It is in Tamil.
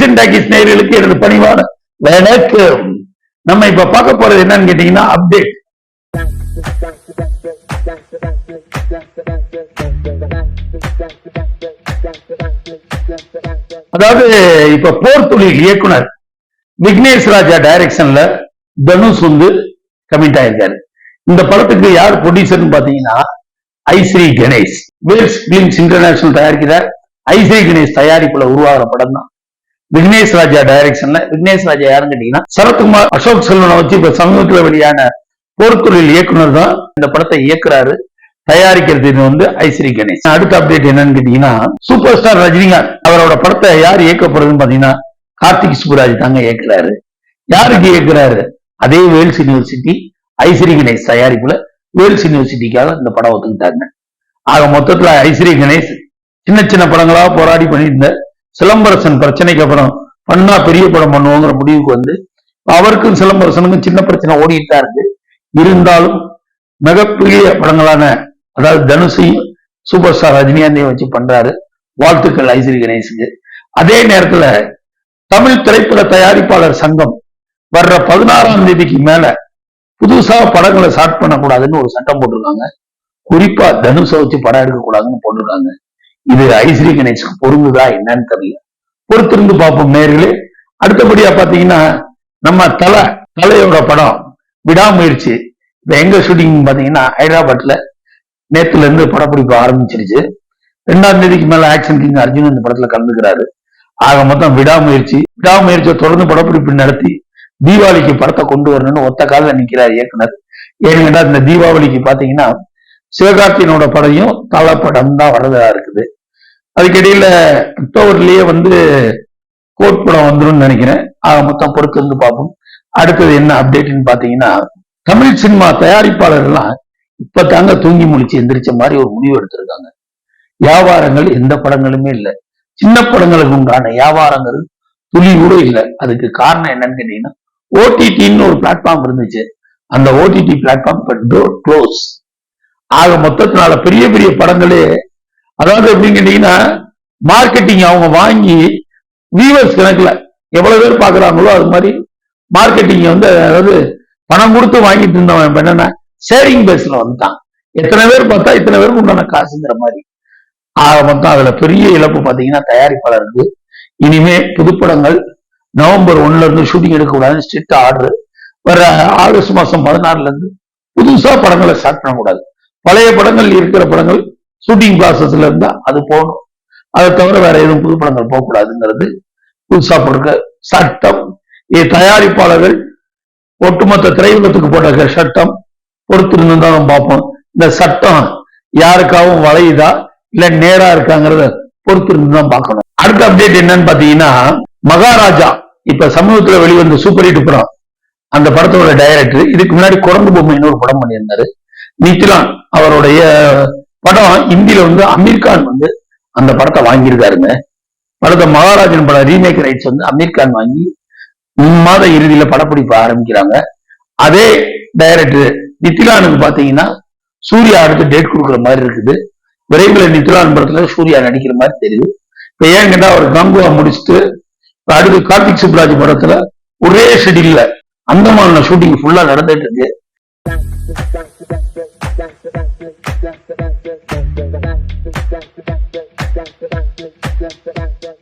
விசன் டாக்கிஸ் எனது பணிவான வணக்கம். நம்ம இப்ப பார்க்க போறது என்னன்னு கேட்டீங்கன்னா அப்டேட் அதாவது இப்ப போர் இயக்குனர் விக்னேஷ் ராஜா டைரக்ஷன்ல தனுஷ் வந்து கமிட் ஆயிருக்காரு. இந்த படத்துக்கு யார் ப்ரொடியூசர்னு பாத்தீங்கன்னா ஐஸ்ரீ கணேஷ். வேல்ஸ் பிலிம்ஸ் இன்டர்நேஷனல் தயாரிக்கிறார். ஐஸ்ரீ கணேஷ் தயாரிப்புல உருவாகிற படம் தான் விக்னேஷ் ராஜா டைரக்ஷன்ல விக்னேஷ் ராஜா யாருன்னு கேட்டீங்கன்னா சரத்குமார் அசோக் செல்வனை வச்சு இப்ப சமீபத்தில் வெளியான போர்த்தொழில் இயக்குனர் தான் இந்த படத்தை இயக்குறாரு. தயாரிக்கிறது இது வந்து ஐஸ்ரீ கணேஷ். அடுத்த அப்டேட் என்னன்னு கேட்டீங்கன்னா சூப்பர் ஸ்டார் ரஜினிகாந்த் அவரோட படத்தை யார் இயக்க போறதுன்னு பாத்தீங்கன்னா கார்த்திக் சுப்புராஜ் தாங்க இயக்குறாரு. யாருக்கு இயக்குறாரு? அதே வேல்ஸ் யூனிவர்சிட்டி ஐஸ்ரீ கணேஷ் தயாரிப்புல வேல்ஸ் யூனிவர்சிட்டிக்காக இந்த படம் ஒத்துக்கிட்டாங்க ஆக மொத்தத்துல ஐஸ்ரீ கணேஷ் சின்ன சின்ன படங்களா போராடி பண்ணியிருந்த சிலம்பரசன் பிரச்சனைக்கு அப்புறம் பண்ணா பெரிய படம் பண்ணுவோங்கிற முடிவுக்கு வந்து அவருக்கும் சிலம்பரசனுக்கும் சின்ன பிரச்சனை ஓடிட்டு தான் இருக்கு. இருந்தாலும் மிகப்பெரிய படங்களான அதாவது தனுஷையும் சூப்பர் ஸ்டார் ரஜினிகாந்தையும் வச்சு பண்றாரு. வாழ்த்துக்கள் ஐஸ்வரி கணேஷுக்கு. அதே நேரத்துல தமிழ் திரைப்பட தயாரிப்பாளர் சங்கம் வர்ற பதினாறாம் தேதிக்கு மேல புதுசா படங்களை ஸ்டார்ட் பண்ணக்கூடாதுன்னு ஒரு சட்டம் போட்டிருக்காங்க. குறிப்பா தனுஷை வச்சு படம் எடுக்கக்கூடாதுன்னு போட்டிருக்காங்க. இது ஐஸ்ரீ கணேஷ்க்கு பொருந்துதா என்னன்னு தெரியல. பொறுத்திருந்து பார்ப்போம் நேர்களே. அடுத்தபடியா பாத்தீங்கன்னா நம்ம தலை தலையோட படம் விடாமுயற்சி. இப்ப எங்க ஷூட்டிங் பாத்தீங்கன்னா ஹைதராபாத்ல நேத்துல இருந்து படப்பிடிப்பு ஆரம்பிச்சிருச்சு. ரெண்டாம் தேதிக்கு மேல ஆக்ஷன் கிங் அர்ஜுன் இந்த படத்துல கலந்துக்கிறாரு. ஆக மொத்தம் விடாமுயற்சி. விடாமுயற்சியை தொடர்ந்து படப்பிடிப்பு நடத்தி தீபாவளிக்கு படத்தை கொண்டு வரணும்னு ஒத்த காலில் நிக்கிறார் இயக்குனர். ஏன்னு இந்த தீபாவளிக்கு பாத்தீங்கன்னா சிவகார்த்தியனோட படையும் தலை படம் தான் வரதா இருக்குது. அதுக்கிடையில அக்டோபர்லயே வந்து கோட் படம் வந்துரும்னு நினைக்கிறேன். ஆக மொத்தம் பொறுத்து இருந்து பார்ப்போம். அடுத்தது என்ன அப்டேட்னு பாத்தீங்கன்னா தமிழ் சினிமா தயாரிப்பாளர்கள்லாம் இப்ப தாங்க தூங்கி முடிச்சு எந்திரிச்ச மாதிரி ஒரு முடிவு எடுத்திருக்காங்க. வியாபாரங்கள் எந்த படங்களுமே இல்லை. சின்ன படங்களுக்கு உண்டான வியாபாரங்கள் துளி கூட இல்லை. அதுக்கு காரணம் என்னன்னு கேட்டீங்கன்னா ஓடிடின்னு ஒரு பிளாட்ஃபார்ம் இருந்துச்சு. அந்த ஓடிடி பிளாட்ஃபார்ம் டோர் க்ளோஸ் ஆக மொத்தத்தினால பெரிய பெரிய படங்களே அதாவது எப்படின்னு கேட்டீங்கன்னா மார்க்கெட்டிங் அவங்க வாங்கி வியூவர்ஸ் கணக்குல எவ்வளவு பேர் பாக்குறாங்களோ அது மாதிரி மார்க்கெட்டிங் வந்து அதாவது பணம் கொடுத்து வாங்கிட்டு இருந்தவன் என்னன்னா ஷேரிங் பேஸ்ல வந்துட்டான் எத்தனை பேர் பார்த்தா இத்தனை பேருக்கு உண்டான காசுங்கிற மாதிரி. ஆக மொத்தம் அதுல பெரிய இழப்பு பாத்தீங்கன்னா தயாரிப்பாளருக்கு. இனிமே புதுப்படங்கள் நவம்பர் ஒன்னுல இருந்து ஷூட்டிங் எடுக்கக்கூடாதுன்னு ஸ்ட்ரிக்ட் ஆர்டர் வர ஆகஸ்ட் மாசம் பதினாறுல இருந்து புதுசா படங்களை ஸ்டார்ட் பண்ணக்கூடாது. பழைய படங்கள் இருக்கிற படங்கள் ஷூட்டிங் ப்ராசஸ்ல இருந்தா அது போகணும். அதை தவிர வேற எதுவும் புதுப்படங்கள் போகக்கூடாதுங்கிறது புதுசா போடுற சட்டம். தயாரிப்பாளர்கள் ஒட்டுமொத்த திரையுலகத்துக்கு போட்ட சட்டம் பொறுத்திருந்து தான் நம்ம பார்ப்போம். இந்த சட்டம் யாருக்காகவும் வளையுதா இல்ல நேரா இருக்காங்கிறத பொறுத்திருந்து தான் பார்க்கணும். அடுத்த அப்டேட் என்னன்னு பாத்தீங்கன்னா மகாராஜா இப்ப சமூகத்துல வெளிவந்த சூப்பர் ஹிட் படம். அந்த படத்தோட டைரக்டர் இதுக்கு முன்னாடி குரங்கு பொம்மைன்னு ஒரு படம் பண்ணியிருந்தாரு. நித்லான் அவருடைய படம் இந்தியில வந்து அமீர்கான் வந்து அந்த படத்தை வாங்கியிருக்காருங்க. படத்தை மகாராஜன் படம் ரீமேக் ரைட்ஸ் வந்து அமீர்கான் வாங்கி மாத இறுதியில படப்பிடிப்பு ஆரம்பிக்கிறாங்க. அதே டைரக்டர் நித்திலானுக்கு பாத்தீங்கன்னா சூர்யா அடுத்து டேட் கொடுக்குற மாதிரி இருக்குது. விரைவில் நித்திலான் படத்துல சூர்யா நடிக்கிற மாதிரி தெரியுது. இப்ப ஏன் கேட்டா அவர் கங்குவா முடிச்சுட்டு இப்ப அடுத்து கார்த்திக் சுப்ராஜ் படத்துல ஒரே ஷெடியூல்ல அந்தமான ஷூட்டிங் ஃபுல்லா நடந்துட்டு இருக்கு.